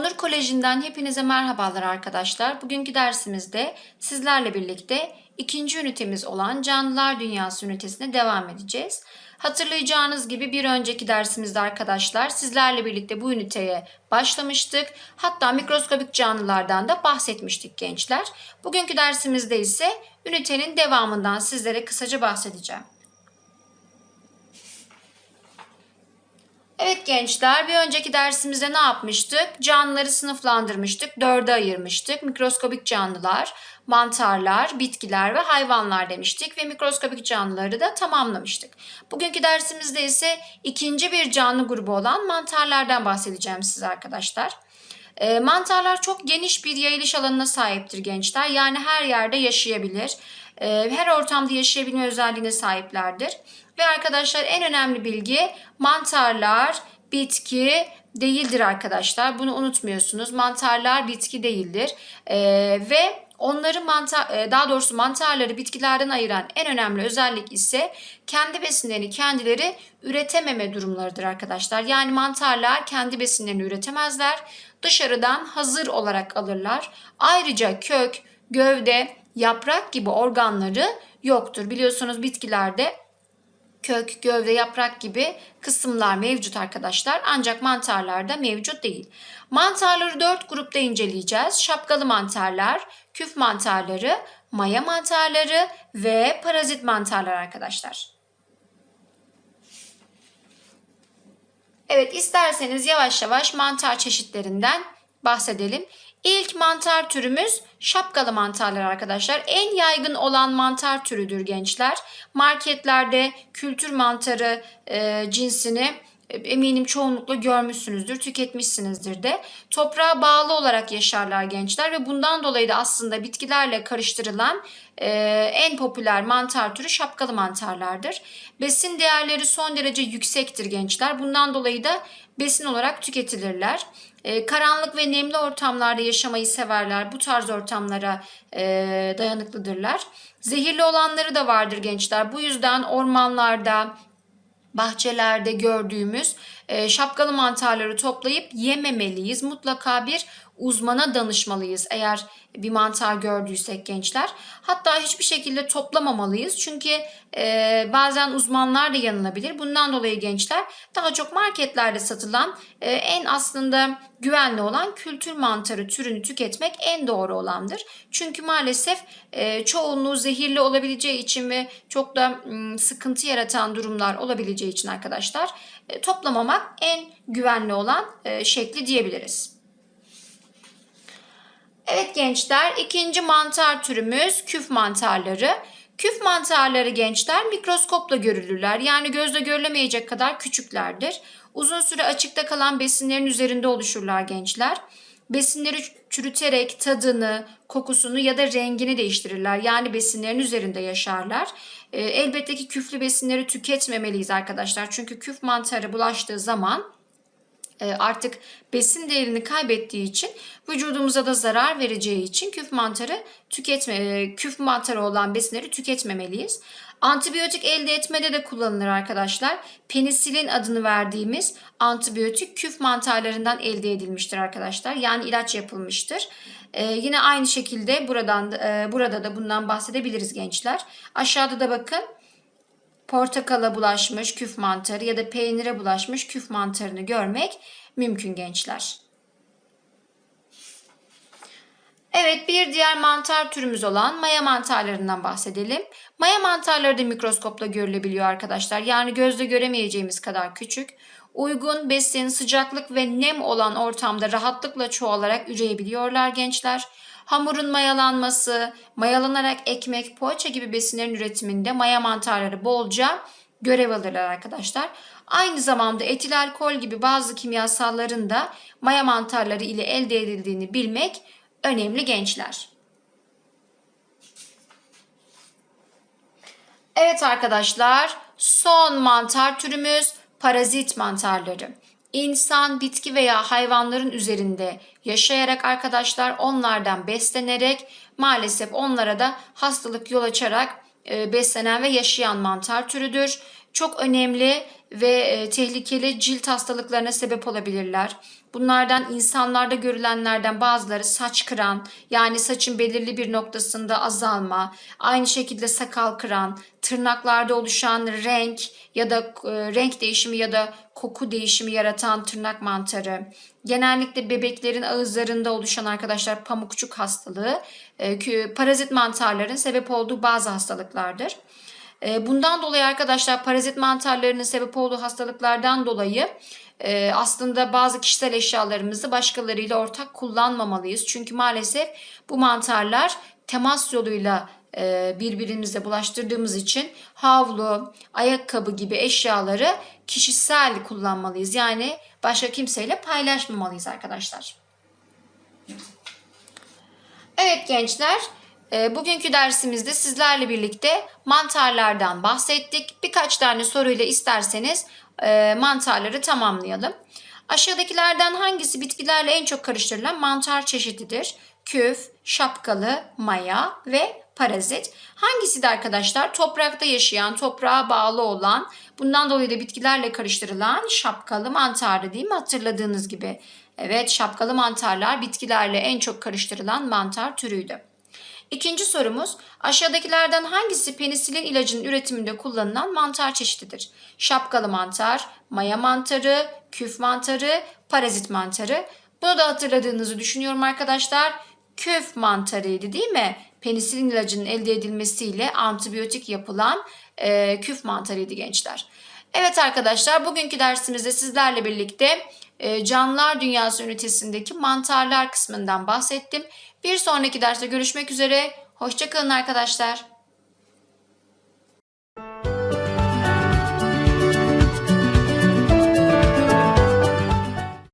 Onur Koleji'nden hepinize merhabalar arkadaşlar. Bugünkü dersimizde sizlerle birlikte ikinci ünitemiz olan Canlılar Dünyası ünitesine devam edeceğiz. Hatırlayacağınız gibi bir önceki dersimizde arkadaşlar sizlerle birlikte bu üniteye başlamıştık. Hatta mikroskobik canlılardan da bahsetmiştik gençler. Bugünkü dersimizde ise ünitenin devamından sizlere kısaca bahsedeceğim. Evet gençler bir önceki dersimizde ne yapmıştık? Canlıları sınıflandırmıştık, dörde ayırmıştık. Mikroskobik canlılar, mantarlar, bitkiler ve hayvanlar demiştik ve mikroskobik canlıları da tamamlamıştık. Bugünkü dersimizde ise ikinci bir canlı grubu olan mantarlardan bahsedeceğim size arkadaşlar. E, mantarlar çok geniş bir yayılış alanına sahiptir gençler. Yani her yerde yaşayabilir. E, her ortamda yaşayabilme özelliğine sahiplerdir. Ve arkadaşlar en önemli bilgi mantarlar bitki değildir arkadaşlar. Bunu unutmuyorsunuz. Mantarlar bitki değildir. E, ve onları mantar, e, daha doğrusu mantarları bitkilerden ayıran en önemli özellik ise kendi besinlerini kendileri üretememe durumlarıdır arkadaşlar. Yani mantarlar kendi besinlerini üretemezler. Dışarıdan hazır olarak alırlar. Ayrıca kök, gövde, yaprak gibi organları yoktur. Biliyorsunuz bitkilerde kök, gövde, yaprak gibi kısımlar mevcut arkadaşlar. Ancak mantarlarda mevcut değil. Mantarları dört grupta inceleyeceğiz. Şapkalı mantarlar, küf mantarları, maya mantarları ve parazit mantarlar arkadaşlar. Evet isterseniz yavaş yavaş mantar çeşitlerinden bahsedelim. İlk mantar türümüz şapkalı mantarlar arkadaşlar. En yaygın olan mantar türüdür gençler. Marketlerde kültür mantarı e, cinsini eminim çoğunlukla görmüşsünüzdür, tüketmişsinizdir de. Toprağa bağlı olarak yaşarlar gençler ve bundan dolayı da aslında bitkilerle karıştırılan e, en popüler mantar türü şapkalı mantarlardır. Besin değerleri son derece yüksektir gençler. Bundan dolayı da besin olarak tüketilirler. E, karanlık ve nemli ortamlarda yaşamayı severler. Bu tarz ortamlara e, dayanıklıdırlar. Zehirli olanları da vardır gençler. Bu yüzden ormanlarda, bahçelerde gördüğümüz e, şapkalı mantarları toplayıp yememeliyiz. Mutlaka bir uzmana danışmalıyız eğer bir mantar gördüysek gençler. Hatta hiçbir şekilde toplamamalıyız. Çünkü e, bazen uzmanlar da yanılabilir. Bundan dolayı gençler daha çok marketlerde satılan e, en aslında güvenli olan kültür mantarı türünü tüketmek en doğru olandır. Çünkü maalesef e, çoğunluğu zehirli olabileceği için ve çok da m, sıkıntı yaratan durumlar olabileceği için arkadaşlar e, toplamamak en güvenli olan e, şekli diyebiliriz. Evet gençler ikinci mantar türümüz küf mantarları. Küf mantarları gençler mikroskopla görülürler. Yani gözle görülemeyecek kadar küçüklerdir. Uzun süre açıkta kalan besinlerin üzerinde oluşurlar gençler. Besinleri çürüterek tadını, kokusunu ya da rengini değiştirirler. Yani besinlerin üzerinde yaşarlar. E, elbette ki küflü besinleri tüketmemeliyiz arkadaşlar. Çünkü küf mantarı bulaştığı zaman artık besin değerini kaybettiği için vücudumuza da zarar vereceği için küf mantarı tüketme e, küf mantarı olan besinleri tüketmemeliyiz. Antibiyotik elde etmede de kullanılır arkadaşlar. Penisilin adını verdiğimiz antibiyotik küf mantarlarından elde edilmiştir arkadaşlar. Yani ilaç yapılmıştır. Ee, yine aynı şekilde buradan e, burada da bundan bahsedebiliriz gençler. Aşağıda da bakın portakala bulaşmış küf mantarı ya da peynire bulaşmış küf mantarını görmek mümkün gençler. Evet bir diğer mantar türümüz olan maya mantarlarından bahsedelim. Maya mantarları da mikroskopla görülebiliyor arkadaşlar. Yani gözle göremeyeceğimiz kadar küçük. Uygun besin, sıcaklık ve nem olan ortamda rahatlıkla çoğalarak üreyebiliyorlar gençler. Hamurun mayalanması, mayalanarak ekmek, poğaça gibi besinlerin üretiminde maya mantarları bolca görev alırlar arkadaşlar. Aynı zamanda etil alkol gibi bazı kimyasalların da maya mantarları ile elde edildiğini bilmek önemli gençler. Evet arkadaşlar son mantar türümüz parazit mantarları. İnsan, bitki veya hayvanların üzerinde yaşayarak arkadaşlar onlardan beslenerek maalesef onlara da hastalık yol açarak e, beslenen ve yaşayan mantar türüdür. çok önemli ve e, tehlikeli cilt hastalıklarına sebep olabilirler. Bunlardan insanlarda görülenlerden bazıları saç kıran, yani saçın belirli bir noktasında azalma, aynı şekilde sakal kıran, tırnaklarda oluşan renk ya da e, renk değişimi ya da koku değişimi yaratan tırnak mantarı, genellikle bebeklerin ağızlarında oluşan arkadaşlar pamukçuk hastalığı, e, parazit mantarların sebep olduğu bazı hastalıklardır. E, Bundan dolayı arkadaşlar parazit mantarlarının sebep olduğu hastalıklardan dolayı e, aslında bazı kişisel eşyalarımızı başkalarıyla ortak kullanmamalıyız. Çünkü maalesef bu mantarlar temas yoluyla birbirimize bulaştırdığımız için havlu, ayakkabı gibi eşyaları kişisel kullanmalıyız. Yani başka kimseyle paylaşmamalıyız arkadaşlar. Evet gençler, e, bugünkü dersimizde sizlerle birlikte mantarlardan bahsettik. Birkaç tane soruyla isterseniz e, mantarları tamamlayalım. Aşağıdakilerden hangisi bitkilerle en çok karıştırılan mantar çeşididir? Küf, şapkalı, maya ve parazit. Hangisi de arkadaşlar toprakta yaşayan, toprağa bağlı olan, bundan dolayı da bitkilerle karıştırılan şapkalı mantardı değil mi? Hatırladığınız gibi. Evet şapkalı mantarlar bitkilerle en çok karıştırılan mantar türüydü. İkinci sorumuz aşağıdakilerden hangisi penisilin ilacının üretiminde kullanılan mantar çeşididir? Şapkalı mantar, maya mantarı, küf mantarı, parazit mantarı. Bunu da hatırladığınızı düşünüyorum arkadaşlar. Küf mantarıydı değil mi? Penisilin ilacının elde edilmesiyle antibiyotik yapılan e, küf mantarıydı gençler. Evet arkadaşlar bugünkü dersimizde sizlerle birlikte e, canlılar dünyası ünitesindeki mantarlar kısmından bahsettim. Bir sonraki derste görüşmek üzere. Hoşçakalın arkadaşlar.